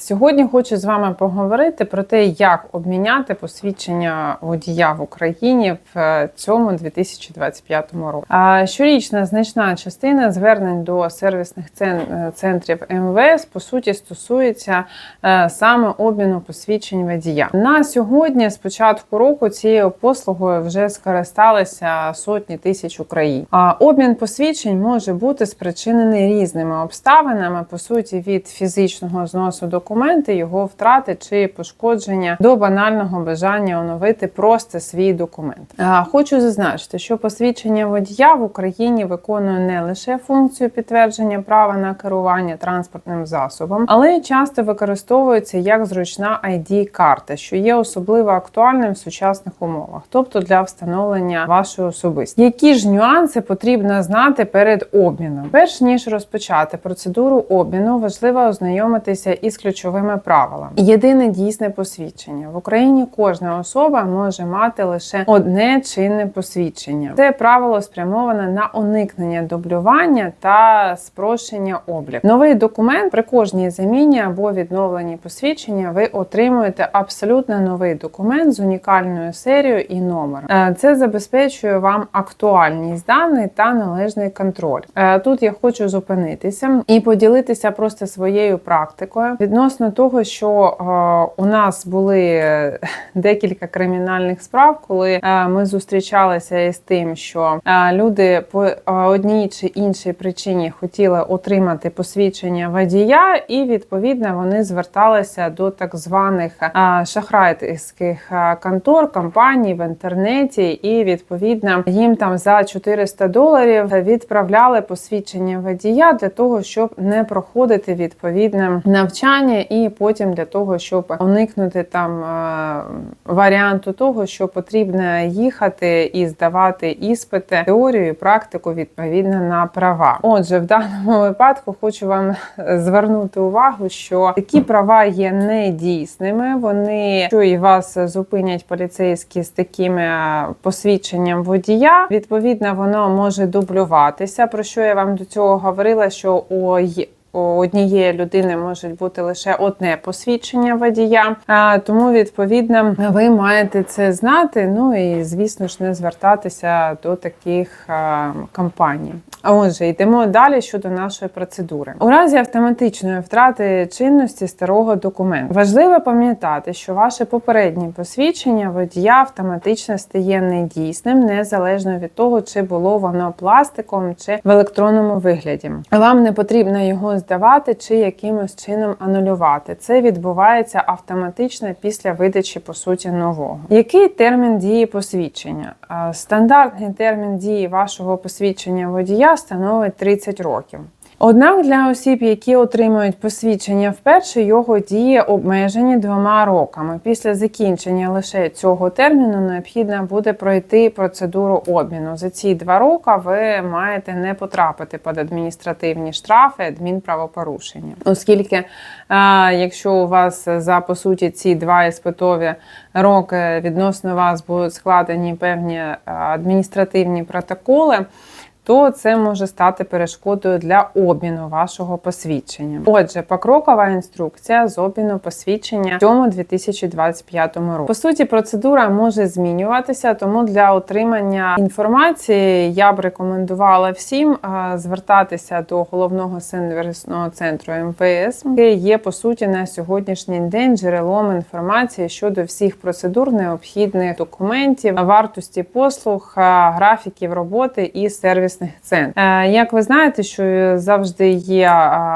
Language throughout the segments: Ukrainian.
Сьогодні хочу з вами поговорити про те, як обміняти посвідчення водія в Україні в е, цьому 2025 році. Щорічна значна частина звернень до сервісних е, центрів МВС по суті стосується е, саме обміну посвідчень водія. На сьогодні, з початку року, цією послугою вже скористалися сотні тисяч українців. А обмін посвідчень може бути спричинений різними обставинами, по суті, від фізичного зносу документи, його втрати чи пошкодження до банального бажання оновити просто свій документ. Хочу зазначити, що посвідчення водія в Україні виконує не лише функцію підтвердження права на керування транспортним засобом, але часто використовується як зручна ID-карта, що є особливо актуальним в сучасних умовах, тобто для встановлення вашої особистості. Які ж нюанси потрібно знати перед обміном? Перш ніж розпочати процедуру обміну, важливо ознайомитися із ключовими правилами. Єдине дійсне посвідчення в Україні. Кожна особа може мати лише одне чинне посвідчення. Це правило спрямоване на уникнення дублювання та спрощення обліку. Новий документ при кожній заміні або відновленні посвідчення ви отримуєте абсолютно новий документ з унікальною серією і номером. Е, Це забезпечує вам актуальність даних та належний контроль. Е, Тут я хочу зупинитися і поділитися просто своєю практикою відносно того, що е, у нас були декілька кримінальних справ, коли е, ми зустрічалися із тим, що е, люди по одній чи іншій причині хотіли отримати посвідчення водія, і відповідно вони зверталися до так званих шахрайських контор, компаній в інтернеті, і відповідно їм там за 400 доларів відправляли посвідчення водія для того, щоб не проходити відповідне навчання, і потім для того, щоб уникнути там е, варіанту того, що потрібно їхати і здавати іспити, теорію практику відповідно на права. Отже, в даному випадку хочу вам звернути увагу, що такі права є недійсними. Вони що і вас зупинять поліцейські з таким е, посвідченням водія. Відповідно, воно може дублюватися. Про що я вам до цього говорила? Що у однієї людини може бути лише одне посвідчення водія, тому відповідно ви маєте це знати. Ну і звісно ж не звертатися до таких компаній. Отже, йдемо далі щодо нашої процедури. У разі автоматичної втрати чинності старого документу важливо пам'ятати, що ваше попереднє посвідчення водія автоматично стає недійсним, незалежно від того, чи було воно пластиком чи в електронному вигляді. Вам не потрібно його здавати чи якимось чином анулювати. Це відбувається автоматично після видачі по суті нового. Який термін дії посвідчення? Стандартний термін дії вашого посвідчення водія становить 30 років. Однак для осіб, які отримують посвідчення вперше, його дії обмежені двома роками. Після закінчення лише цього терміну необхідно буде пройти процедуру обміну. За ці два роки ви маєте не потрапити під адміністративні штрафи, адмінправопорушення, оскільки е, якщо у вас за по суті ці два іспитові роки відносно вас будуть складені певні е, адміністративні протоколи то це може стати перешкодою для обміну вашого посвідчення. Отже, покрокова інструкція з обміну посвідчення в цьому 2025 році. По суті, процедура може змінюватися, тому для отримання інформації я б рекомендувала всім звертатися до головного сервісного центру МВС, який є по суті на сьогоднішній день джерелом інформації щодо всіх процедур необхідних документів, вартості послуг, графіків роботи і сервісних центрів. Е, Як ви знаєте, що завжди є е,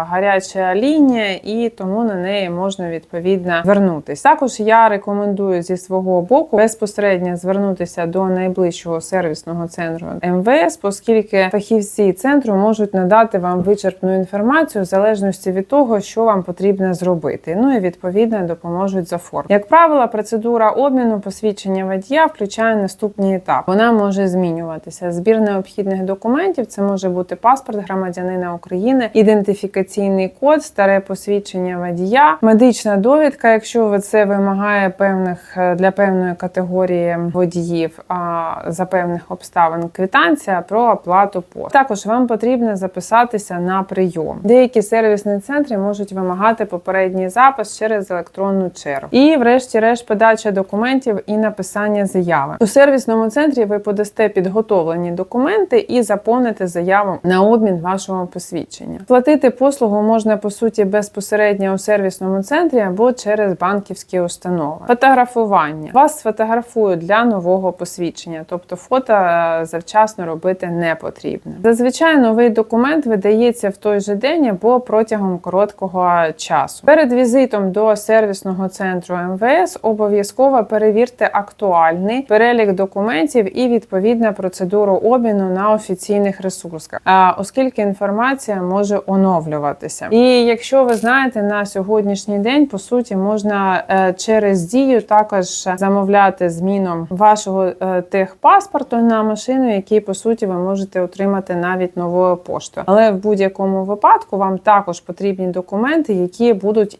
гаряча лінія, і тому на неї можна відповідно звернутися. Також я рекомендую зі свого боку безпосередньо звернутися до найближчого сервісного центру МВС, оскільки фахівці центру можуть надати вам вичерпну інформацію в залежності від того, що вам потрібно зробити. Ну і відповідно допоможуть за форм. Як правило, процедура обміну посвідчення водія включає наступні етапи. Вона може змінюватися. Збір необхідних документів документів. Це може бути паспорт громадянина України, ідентифікаційний код, старе посвідчення водія, медична довідка, якщо це вимагає певних е, для певної категорії водіїв а, за певних обставин квитанція про оплату послуг. Також вам потрібно записатися на прийом. Деякі сервісні центри можуть вимагати попередній запис через електронну чергу. І, врешті-решт, подача документів і написання заяви. У сервісному центрі ви подасте підготовлені документи і заповните заяву на обмін вашого посвідчення. Платити послугу можна по суті безпосередньо у сервісному центрі або через банківські установи. Фотографування вас сфотографують для нового посвідчення, тобто фото е, завчасно робити не потрібно. Зазвичай новий документ видається в той же день або протягом короткого часу. Перед візитом до сервісного центру МВС обов'язково перевірте актуальний перелік документів і відповідна процедуру обміну на офіційних ресурсах, оскільки інформація може оновлюватися. І якщо ви знаєте, на сьогоднішній день по суті можна е, через дію також замовляти зміну вашого е, техпаспорту на машину, який по суті ви можете отримати навіть новою поштою. Але в будь-якому випадку вам також потрібні документи, які будуть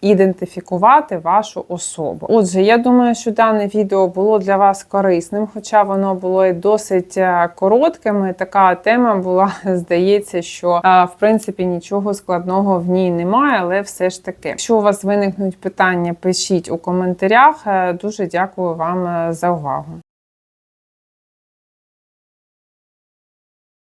ідентифікувати вашу особу. Отже, я думаю, що дане відео було для вас корисним, хоча воно було і досить е, коротким. Така тема була, здається, що е, в принципі нічого складного в ній немає, але все ж таки, якщо у вас виникнуть питання, пишіть у коментарях. Е, Дуже дякую вам е, за увагу.